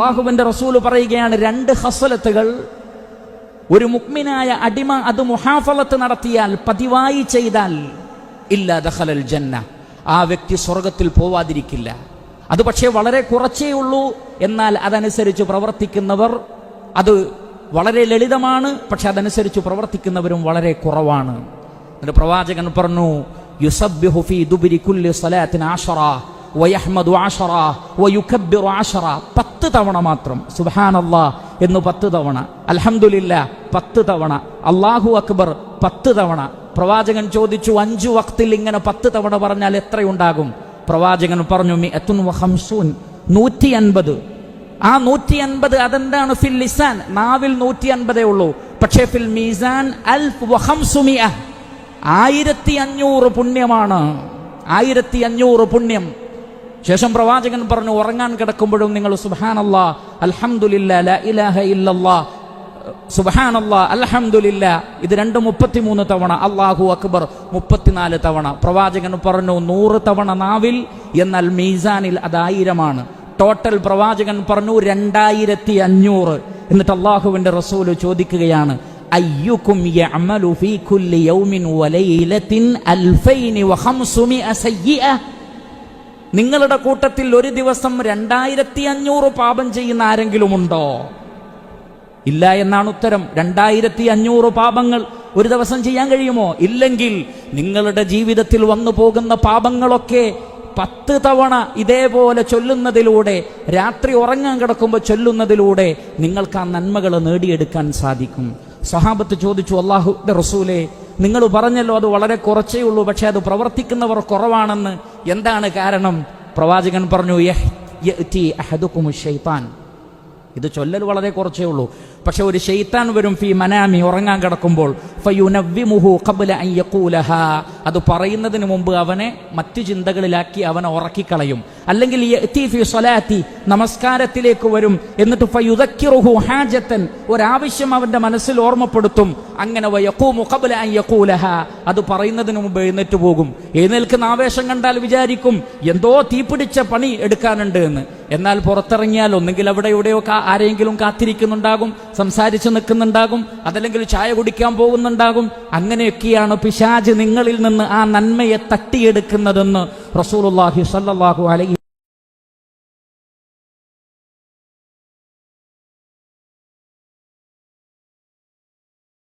അള്ളാഹുവിന്റെ റസൂൽ പറയുകയാണ് രണ്ട് ഹസലത്തുകൾ. ഒരു മുക്മിനായ അടിമ അത് മുഹാഫലത്ത് നടത്തിയാൽ പതിവായി ചെയ്താൽ ഇല്ല ദഖലൽ ജന്ന. ആ വ്യക്തി സ്വർഗത്തിൽ പോവാതിരിക്കില്ല. അത് പക്ഷേ വളരെ കുറച്ചേ ഉള്ളൂ. എന്നാൽ അതനുസരിച്ച് പ്രവർത്തിക്കുന്നവർ അത് വളരെ ലളിതമാണ്. പക്ഷെ അതനുസരിച്ച് പ്രവർത്തിക്കുന്നവരും വളരെ കുറവാണ്. എന്നിട്ട് പ്രവാചകൻ പറഞ്ഞു യുസബ്ബിഹു ഫീ ദുബരി കുല്ലി സ്വലാത്തിൻ ആശറ വയഹ്മദു അഷറ വയുക്കബ്ബിറു അഷറ. പത്ത് തവണ മാത്രം. സുബാനല്ലാ എന്ന് പത്ത് തവണ. അലഹമുല്ല പത്ത് തവണ. അള്ളാഹു അക്ബർ പത്ത് തവണ. പ്രവാചകൻ ചോദിച്ചു അഞ്ചു വക്തിൽ ഇങ്ങനെ പത്ത് തവണ പറഞ്ഞാൽ എത്രയുണ്ടാകും? പ്രവാചകൻ പറഞ്ഞു മിഅത്തുൻ വഖംസൂൻ നൂറ്റി അൻപത് ആ നൂറ്റി അൻപത് അതെന്താണ്? ഫിൽ ലിസാൻ. നാവിൽ നൂറ്റി അൻപതേ ഉള്ളൂ. പക്ഷേ ഫിൽ മീസാൻ അൽഫ് ആയിരത്തി അഞ്ഞൂറ് പുണ്യമാണ്. ആയിരത്തി അഞ്ഞൂറ് പുണ്യം. ശേഷം പ്രവാചകൻ പറഞ്ഞു ഉറങ്ങാൻ കിടക്കുമ്പോഴും നിങ്ങൾ സുബാനല്ലാ അൽഹംദുലില്ലാ ലാ ഇലാഹ ഇല്ലല്ലാ സുബഹാനല്ലാ അൽഹംദുലില്ല. ഇത് രണ്ട് മുപ്പത്തിമൂന്ന് തവണ അള്ളാഹു അക്ബർ മുപ്പത്തിനാല് തവണ. പ്രവാചകൻ പറഞ്ഞു നൂറ് തവണ നാവിൽ എന്നാൽ മീസാനിൽ അതായിരമാണ് ടോട്ടൽ പ്രവാചകൻ പറഞ്ഞു രണ്ടായിരത്തി അഞ്ഞൂറ് എന്നിട്ട് അള്ളാഹുവിന്റെ റസൂൽ ചോദിക്കുകയാണ് അയ്യുക്കും യഅമലു ഫീ കുല്ലി സയ്യിഅ? നിങ്ങളുടെ കൂട്ടത്തിൽ ഒരു ദിവസം രണ്ടായിരത്തി അഞ്ഞൂറ് പാപം ചെയ്യുന്ന ആരെങ്കിലും ഉണ്ടോ ഇല്ല എന്നാണ് ഉത്തരം. രണ്ടായിരത്തി അഞ്ഞൂറ് പാപങ്ങൾ ഒരു ദിവസം ചെയ്യാൻ കഴിയുമോ? ഇല്ലെങ്കിൽ നിങ്ങളുടെ ജീവിതത്തിൽ വന്നു പോകുന്ന പാപങ്ങളൊക്കെ പത്ത് തവണ ഇതേപോലെ ചൊല്ലുന്നതിലൂടെ രാത്രി ഉറങ്ങാൻ കിടക്കുമ്പോൾ ചൊല്ലുന്നതിലൂടെ നിങ്ങൾക്ക് ആ നന്മകൾ നേടിയെടുക്കാൻ സാധിക്കും. സഹാബത്ത് ചോദിച്ചു അള്ളാഹു റസൂലെ നിങ്ങൾ പറഞ്ഞല്ലോ അത് വളരെ കുറച്ചേ ഉള്ളൂ പക്ഷേ അത് പ്രവർത്തിക്കുന്നവർ കുറവാണെന്ന് എന്താണ് കാരണം പ്രവാചകൻ പറഞ്ഞു "യഹ് യഅ്തി അഹദുക്കുമു ശൈത്താൻ ഇത് ചൊല്ലൽ വളരെ കുറച്ചേ ഉള്ളൂ പക്ഷെ ഒരു ഷെയ്ത്താൻ വരും ഫി മനാമി ഉറങ്ങാൻ കിടക്കുമ്പോൾ. ഫയുനവ്വിമുഹു അത് പറയുന്നതിന് മുമ്പ് അവനെ മറ്റു ചിന്തകളിലാക്കി അവനെ ഉറക്കിക്കളയും. അല്ലെങ്കിൽ സ്വലാത്തി നമസ്കാരത്തിലേക്ക് വരും. എന്നിട്ട് ഫയുദക്കിറുഹു ഹാജത്തൻ. ഒരാവശ്യം അവന്റെ മനസ്സിൽ ഓർമ്മപ്പെടുത്തും. അങ്ങനെ അത് പറയുന്നതിന് മുമ്പ് എഴുന്നേറ്റ് പോകും. എഴുന്നേൽക്കുന്ന ആവേശം കണ്ടാൽ വിചാരിക്കും എന്തോ തീപിടിച്ച പണി എടുക്കാനുണ്ട് എന്ന്. എന്നാൽ പുറത്തിറങ്ങിയാൽ ഒന്നുകിൽ അവിടെ എവിടെയോ ആരെങ്കിലും കാത്തിരിക്കുന്നുണ്ടാകും. സംസാരിച്ച് നിൽക്കുന്നുണ്ടാകും അതല്ലെങ്കിൽ ചായ കുടിക്കാൻ പോകുന്നുണ്ടാകും. അങ്ങനെയൊക്കെയാണ് പിശാജ് നിങ്ങളിൽ നിന്ന് ആ നന്മയെ തട്ടിയെടുക്കുന്നതെന്ന് റസൂലുള്ളാഹി സ്വല്ലല്ലാഹു അലൈഹി